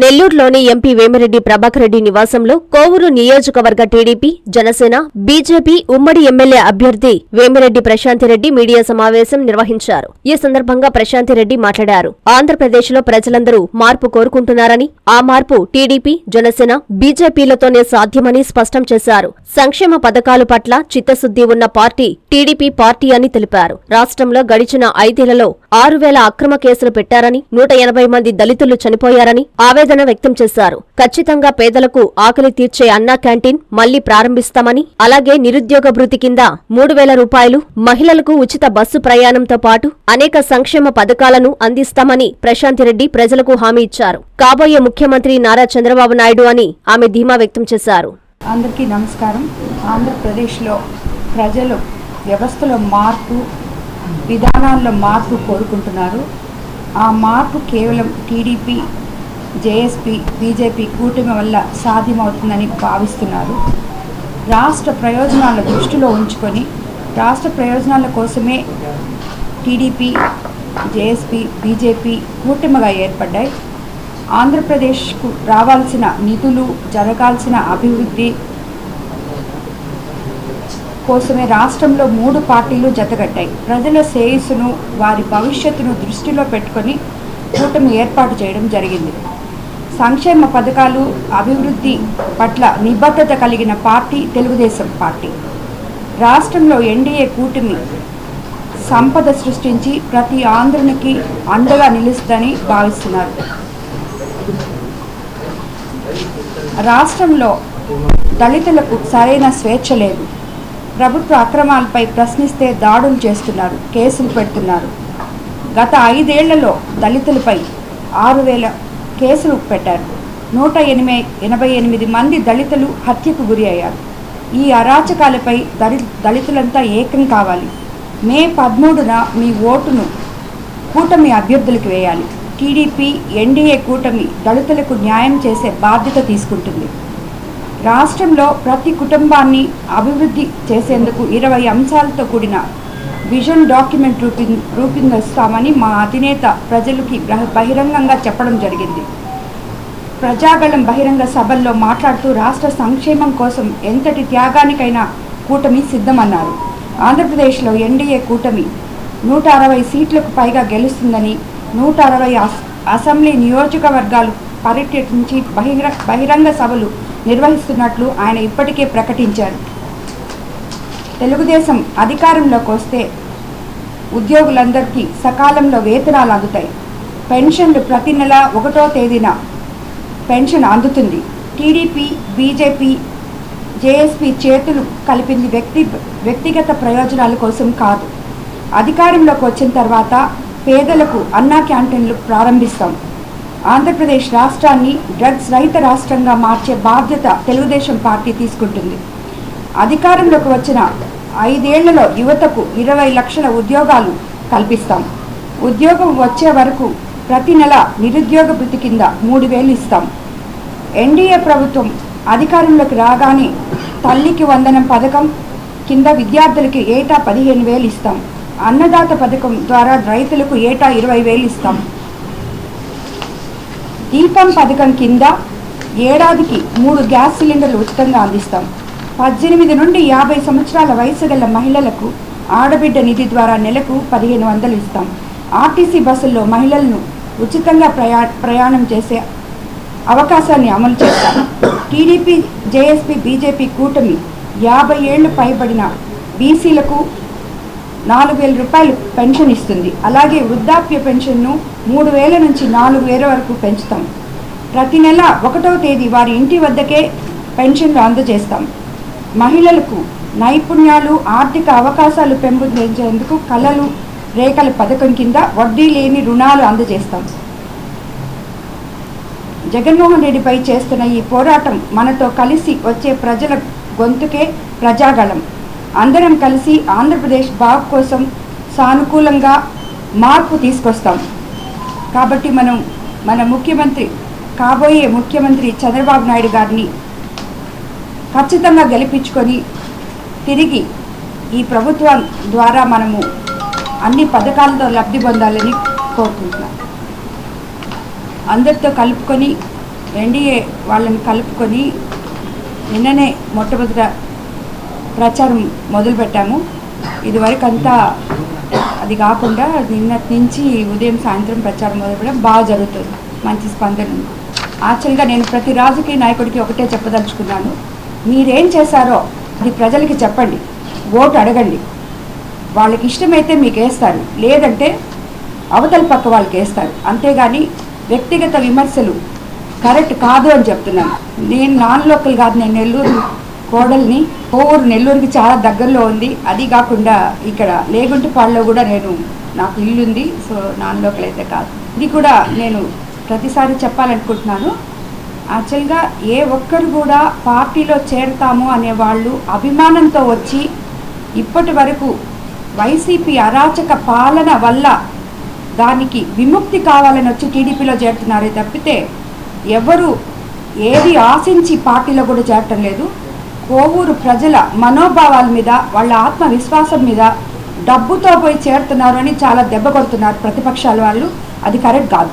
నెల్లూరులోని ఎంపీ వేమిరెడ్డి ప్రభాకర్ రెడ్డి నివాసంలో కోవూరు నియోజకవర్గ టీడీపీ జనసేన బీజేపీ ఉమ్మడి ఎమ్మెల్యే అభ్యర్థి వేమిరెడ్డి ప్రశాంతిరెడ్డి మీడియా సమావేశం నిర్వహించారు. ఈ సందర్భంగా ప్రశాంతిరెడ్డి మాట్లాడారు. ఆంధ్రప్రదేశ్లో ప్రజలందరూ మార్పు కోరుకుంటున్నారని ఆ మార్పు టీడీపీ జనసేన బీజేపీలతోనే సాధ్యమని స్పష్టం చేశారు. సంక్షేమ పథకాలు పట్ల చిత్తశుద్ది ఉన్న పార్టీ టీడీపీ పార్టీ అని తెలిపారు. రాష్ట్రంలో గడిచిన ఐదేళ్ళలో ఆరు వేల అక్రమ కేసులు పెట్టారని నూట ఎనభై మంది దళితులు చనిపోయారని ఆవేదన వ్యక్తం చేశారు. ఖచ్చితంగా పేదలకు ఆకలి తీర్చే అన్నా క్యాంటీన్ మళ్ళీ ప్రారంభిస్తామని అలాగే నిరుద్యోగ భృతి కింద మూడు వేల రూపాయలు మహిళలకు ఉచిత బస్సు ప్రయాణంతో పాటు అనేక సంక్షేమ పథకాలను అందిస్తామని ప్రశాంతిరెడ్డి ప్రజలకు హామీ ఇచ్చారు. కాబోయే ముఖ్యమంత్రి నారా చంద్రబాబు నాయుడు అని ఆమె ధీమా వ్యక్తం చేశారు. అందరికీ నమస్కారం. ఆంధ్రప్రదేశ్లో ప్రజలు వ్యవస్థలో మార్పు విధానాల్లో మార్పు కోరుకుంటున్నారు. ఆ మార్పు కేవలం టీడీపీ జేఎస్పీ బీజేపీ కూటమి వల్ల సాధ్యమవుతుందని భావిస్తున్నారు. రాష్ట్ర ప్రయోజనాల దృష్టిలో ఉంచుకొని రాష్ట్ర ప్రయోజనాల కోసమే టీడీపీ జేఎస్పీ బీజేపీ కూటమిగా ఏర్పడ్డాయి. ఆంధ్రప్రదేశ్కు రావాల్సిన నిధులు జరగాల్సిన అభివృద్ధి కోసమే రాష్ట్రంలో మూడు పార్టీలు జతగట్టాయి ప్రజల శ్రేయస్సును వారి భవిష్యత్తును దృష్టిలో పెట్టుకొని కూటమి ఏర్పాటు చేయడం జరిగింది. సంక్షేమ పథకాలు అభివృద్ధి పట్ల నిబద్ధత కలిగిన పార్టీ తెలుగుదేశం పార్టీ. రాష్ట్రంలో ఎన్డీఏ కూటమి సంపద సృష్టించి ప్రతి ఆంధ్రునికి అండగా నిలుస్తుందని భావిస్తున్నారు. రాష్ట్రంలో దళితులకు సరైన స్వేచ్ఛ లేదు. ప్రభుత్వ అక్రమాలపై ప్రశ్నిస్తే దాడులు చేస్తున్నారు కేసులు పెడుతున్నారు. గత ఐదేళ్ళలో దళితులపై ఆరు వేల కేసులు పెట్టారు. నూట ఎనిమిది ఎనభై ఎనిమిది మంది దళితులు హత్యకు గురి అయ్యారు ఈ అరాచకాలపై దళి దళితులంతా ఏకం కావాలి. మే పదమూడున మీ ఓటును కూటమి అభ్యర్థులకు వేయాలి. టీడీపీ ఎన్డీఏ కూటమి దళితులకు న్యాయం చేసే బాధ్యత తీసుకుంటుంది. రాష్ట్రంలో ప్రతి కుటుంబాన్ని అభివృద్ధి చేసేందుకు ఇరవై అంశాలతో కూడిన విజన్ డాక్యుమెంట్ రూపి రూపొందిస్తామని మా అధినేత ప్రజలకి బహిరంగంగా చెప్పడం జరిగింది. ప్రజాగళం బహిరంగ సభల్లో మాట్లాడుతూ రాష్ట్ర సంక్షేమం కోసం ఎంతటి త్యాగానికైనా కూటమి సిద్ధమన్నారు. ఆంధ్రప్రదేశ్లో ఎన్డీఏ కూటమి నూట అరవై సీట్లకు పైగా గెలుస్తుందని నూట అరవై అసెంబ్లీ నియోజకవర్గాలు పర్యటించి బహిరంగ సభలు నిర్వహిస్తున్నట్లు ఆయన ఇప్పటికే ప్రకటించారు. తెలుగుదేశం అధికారంలోకి వస్తే ఉద్యోగులందరికీ సకాలంలో వేతనాలు అందుతాయి. పెన్షన్లు ప్రతి నెల ఒకటో తేదీన పెన్షన్ అందుతుంది. టీడీపీ బీజేపీ జేఎస్పీ చేతులు కలిపింది వ్యక్తి వ్యక్తిగత ప్రయోజనాల కోసం కాదు. అధికారంలోకి వచ్చిన తర్వాత పేదలకు అన్నా క్యాంటీన్లు ప్రారంభిస్తాం. ఆంధ్రప్రదేశ్ రాష్ట్రాన్ని డ్రగ్స్ రహిత రాష్ట్రంగా మార్చే బాధ్యత తెలుగుదేశం పార్టీ తీసుకుంటుంది. అధికారంలోకి వచ్చిన ఐదేళ్ళలో యువతకు ఇరవై లక్షల ఉద్యోగాలు కల్పిస్తాం. ఉద్యోగం వచ్చే వరకు ప్రతి నెల నిరుద్యోగ భృతి కింద మూడు వేలు ఇస్తాం. ఎన్డీఏ ప్రభుత్వం అధికారంలోకి రాగానే తల్లికి వందనం పథకం కింద విద్యార్థులకి ఏటా పదిహేను వేలు ఇస్తాం. అన్నదాత పథకం ద్వారా రైతులకు ఏటా ఇరవై వేలు ఇస్తాం. దీపం పథకం కింద ఏడాదికి మూడు గ్యాస్ సిలిండర్లు ఉచితంగా అందిస్తాం. పద్దెనిమిది నుండి యాభై సంవత్సరాల వయసు గల మహిళలకు ఆడబిడ్డ నిధి ద్వారా నెలకు పదిహేను వందలు ఇస్తాం. ఆర్టీసీ బస్సుల్లో మహిళలను ఉచితంగా ప్రయా ప్రయాణం చేసే అవకాశాన్ని అమలు చేస్తాం. టీడీపీ జేఎస్పీ బీజేపీ కూటమి యాభై ఏళ్ళు పైబడిన బీసీలకు నాలుగు వేల రూపాయలు పెన్షన్ ఇస్తుంది. అలాగే వృద్ధాప్య పెన్షన్ను మూడు వేల నుంచి నాలుగు వేల వరకు పెంచుతాం. ప్రతి నెల ఒకటవ తేదీ వారి ఇంటి వద్దకే పెన్షన్లు అందజేస్తాం. మహిళలకు నైపుణ్యాలు ఆర్థిక అవకాశాలు పెంపొందించేందుకు కళలు రేఖల పథకం కింద వడ్డీ లేని రుణాలు అందజేస్తాం. జగన్మోహన్ రెడ్డిపై చేస్తున్న ఈ పోరాటం మనతో కలిసి వచ్చే ప్రజల గొంతుకే ప్రజాగళం. అందరం కలిసి ఆంధ్రప్రదేశ్ బాగు కోసం సానుకూలంగా మార్పు తీసుకొస్తాం. కాబట్టి మనం మన ముఖ్యమంత్రి కాబోయే ముఖ్యమంత్రి చంద్రబాబు నాయుడు గారిని ఖచ్చితంగా గెలిపించుకొని తిరిగి ఈ ప్రభుత్వం ద్వారా మనము అన్ని పథకాలతో లబ్ధి పొందాలని కోరుకుంటున్నాం. అందరితో కలుపుకొని ఎన్డీఏ వాళ్ళని కలుపుకొని నిన్ననే మొట్టమొదట ప్రచారం మొదలుపెట్టాము. ఇదివరకు అంతా అది కాకుండా నిన్నటి నుంచి ఉదయం సాయంత్రం ప్రచారం మొదలుపెట్టడం బాగా జరుగుతుంది. మంచి స్పందన ఉంది. యాక్చువల్గా నేను ప్రతి రాజకీయ నాయకుడికి ఒకటే చెప్పదలుచుకున్నాను. మీరేం చేశారో అది ప్రజలకి చెప్పండి ఓటు అడగండి. వాళ్ళకి ఇష్టమైతే మీకు వేస్తారు లేదంటే అవతల పక్క వాళ్ళకి వేస్తారు అంతేగాని వ్యక్తిగత విమర్శలు కరెక్ట్ కాదు అని చెప్తున్నాను. నేను నాన్ లోకల్ కాదు నేను నెల్లూరు కోడల్ని కోవూరు నెల్లూరుకి చాలా దగ్గరలో ఉంది. అది కాకుండా ఇక్కడ లేగుంటిపాడులో కూడా నేను నాకు ఇల్లు ఉంది సో నాన్ లోకల్ అయితే కాదు. ఇది కూడా నేను ప్రతిసారి చెప్పాలనుకుంటున్నాను. యాక్చువల్గా ఏ ఒక్కరు కూడా పార్టీలో చేరతాము అనే వాళ్ళు అభిమానంతో వచ్చి ఇప్పటి వరకు వైసీపీ అరాచక పాలన వల్ల దానికి విముక్తి కావాలని వచ్చి టీడీపీలో చేరుతున్నారే తప్పితే ఎవరు ఏది ఆశించి పార్టీలో కూడా చేరటం లేదు. కోవూరు ప్రజల మనోభావాల మీద వాళ్ళ ఆత్మవిశ్వాసం మీద డబ్బుతో పోయి చేరుతున్నారు అని చాలా దెబ్బ కొడుతున్నారు ప్రతిపక్షాల వాళ్ళు. అది కరెక్ట్ కాదు.